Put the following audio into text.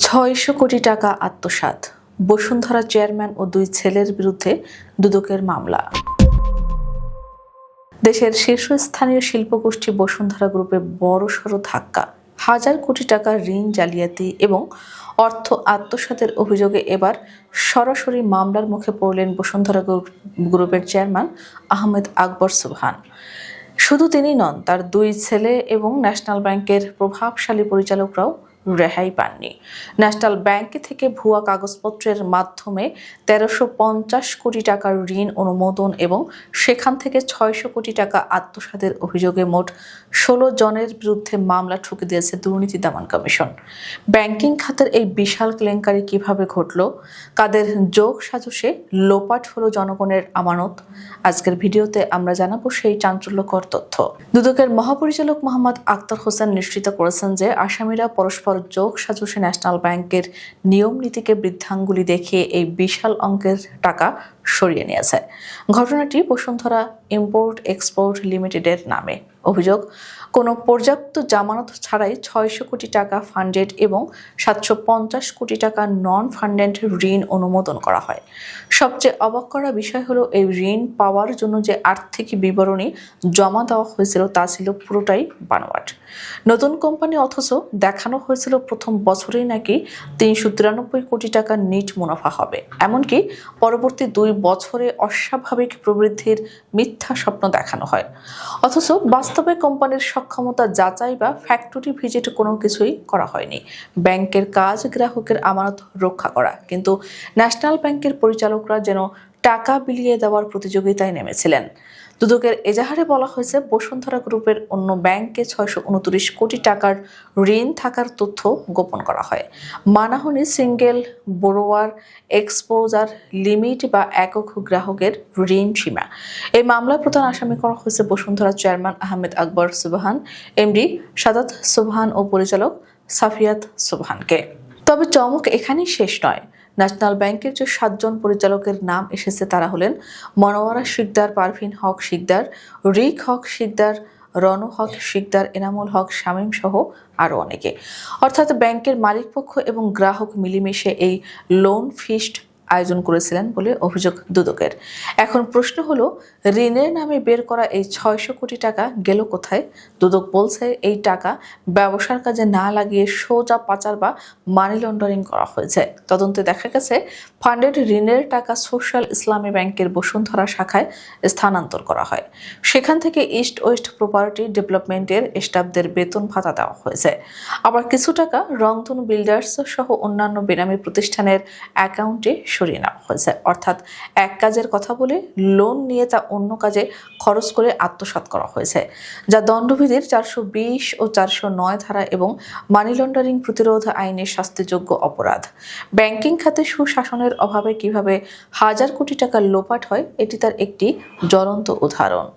ছয়শো কোটি টাকা আত্মসাৎ। বসুন্ধরা চেয়ারম্যান ও দুই ছেলের বিরুদ্ধে দুদকের মামলা। দেশের শীর্ষস্থানীয় শিল্পগোষ্ঠী বসুন্ধরা গ্রুপে বড়সড় ধাক্কা। হাজার কোটি টাকা ঋণ জালিয়াতি এবং অর্থ আত্মসাতের অভিযোগে এবার সরাসরি মামলার মুখে পড়লেন বসুন্ধরা গ্রুপ- গ্রুপের চেয়ারম্যান আহমেদ আকবর সুবহান। শুধু তিনি নন, তার দুই ছেলে এবং ন্যাশনাল ব্যাংকের প্রভাবশালী পরিচালকরাও রেহাই পাননি। ন্যাশনাল ব্যাংক থেকে ভুয়া কাগজপত্রের মাধ্যমে তেরোশো পঞ্চাশ কোটি টাকার ঋণ অনুমোদন এবং সেখান থেকে ছয়শো কোটি টাকা আত্মসাতের অভিযোগে মোট ষোলো জনের বিরুদ্ধে মামলা ঠুকে দিয়েছে দুর্নীতি দমন কমিশন। ব্যাংকিং খাতের এই বিশাল কেলেঙ্কারি কীভাবে ঘটল? কাদের যোগ সাজসে লোপাট হলো জনগণের আমানত? আজকের ভিডিওতে আমরা জানাব সেই চাঞ্চল্যকর তথ্য। দুদকের মহাপরিচালক মোহাম্মদ আক্তার হোসেন নিশ্চিত করেছেন যে আসামিরা পরস্পর যোগ সাজসে ন্যাশনাল ব্যাংকের নিয়ম নীতিকে বৃদ্ধাঙ্গুলি দেখিয়ে এই বিশাল অঙ্কের টাকা সরিয়ে নিয়েছে। ঘটনাটি বসুন্ধরা ইম্পোর্ট এক্সপোর্ট লিমিটেডের নামে। অভিযোগ, কোনো পর্যাপ্ত জামানত ছাড়াই ছয়শো কোটি টাকা ফান্ডেড এবং সাতশো পঞ্চাশ কোটি টাকা নন ফান্ডেড ঋণ অনুমোদন করা হয়। সবচেয়ে অবাক করা বিষয় হলো এই ঋণ পাওয়ার জন্য যে আর্থিক বিবরণী জমা দেওয়া হয়েছিল তা ছিল পুরোটাই বানোয়াট। নতুন কোম্পানি অথচ দেখানো হয়েছিল প্রথম বছরেই নাকি তিনশো তিরানব্বই কোটি টাকা নিট মুনাফা হবে। এমনকি পরবর্তী দুই বছরে অস্বাভাবিক প্রবৃদ্ধির মিথ্যা স্বপ্ন দেখানো হয়। অথচ বাস্তবে কোম্পানির সক্ষমতা যাচাই বা ফ্যাক্টরি ভিজিট কোনো কিছুই করা হয়নি। ব্যাংকের কাজ, গ্রাহকের আমানত রক্ষা করা। কিন্তু ন্যাশনাল ব্যাংকের পরিচালকরা যেন টাকা বিলিয়ে দেওয়ার প্রতিযোগিতায় নেমেছিলেন। দুদকের এজাহারে বলা হয়েছে, বসুন্ধরা গ্রুপের অন্য ব্যাংকে ছয়শো উনত্রিশ কোটি টাকার ঋণ থাকার তথ্য গোপন করা হয়। মানাহনি সিঙ্গেল বড়োয়ার এক্সপোজার লিমিট বা একক গ্রাহকের ঋণ সীমা। এই মামলায় প্রধান আসামি করা হয়েছে বসুন্ধরা চেয়ারম্যান আহমেদ আকবর সুবহান, এমডি সাদাত সুবহান ও পরিচালক সাফিয়াত সুবহানকে। তবে চমক এখানেই শেষ নয়। ন্যাশনাল ব্যাংকের যে সাতজন পরিচালকের নাম এসেছে তারা হলেন মনোয়ারা শিকদার, পারভিন হক শিকদার, রিক হক শিকদার, রন হক শিকদার, এনামুল হক শামীম সহ আরও অনেকে। অর্থাৎ ব্যাংকের মালিকপক্ষ এবং গ্রাহক মিলিমিশে এই লোন ফিস্ট আয়োজন করেছিলেন বলে অভিযোগ দুদকের। এখন প্রশ্ন হলো, ঋণের নামে বের করা এই ছয়শো কোটি টাকা গেল কোথায়? দুদক বলছে, এই টাকা ব্যবসার কাজে না লাগিয়ে সোজা পাচার বা মানি লন্ডারিং করা হয়েছে। তদন্তে দেখা গেছে, ফান্ডেড ঋণের টাকা সোশ্যাল ইসলামী ব্যাংকের বসুন্ধরা শাখায় স্থানান্তর করা হয়। সেখান থেকে ইস্ট ওয়েস্ট প্রপার্টি ডেভেলপমেন্টের স্টাফদের বেতন ভাতা দেওয়া হয়েছে। আবার কিছু টাকা রংধনু বিল্ডার্স সহ অন্যান্য বেনামি প্রতিষ্ঠানের অ্যাকাউন্টে সরিয়ে নেওয়া হয়েছে। অর্থাৎ এক কাজের কথা বলে লোন নিয়ে তা অন্য কাজে খরচ করে আত্মসাত করা হয়েছে, যা দণ্ডবিধির চারশো বিশ ও চারশো নয় ধারা এবং মানি লন্ডারিং প্রতিরোধ আইনের শাস্তিযোগ্য অপরাধ। ব্যাংকিং খাতে সুশাসনের অভাবে কীভাবে হাজার কোটি টাকা লোপাট হয়, এটি তার একটি জ্বলন্ত উদাহরণ।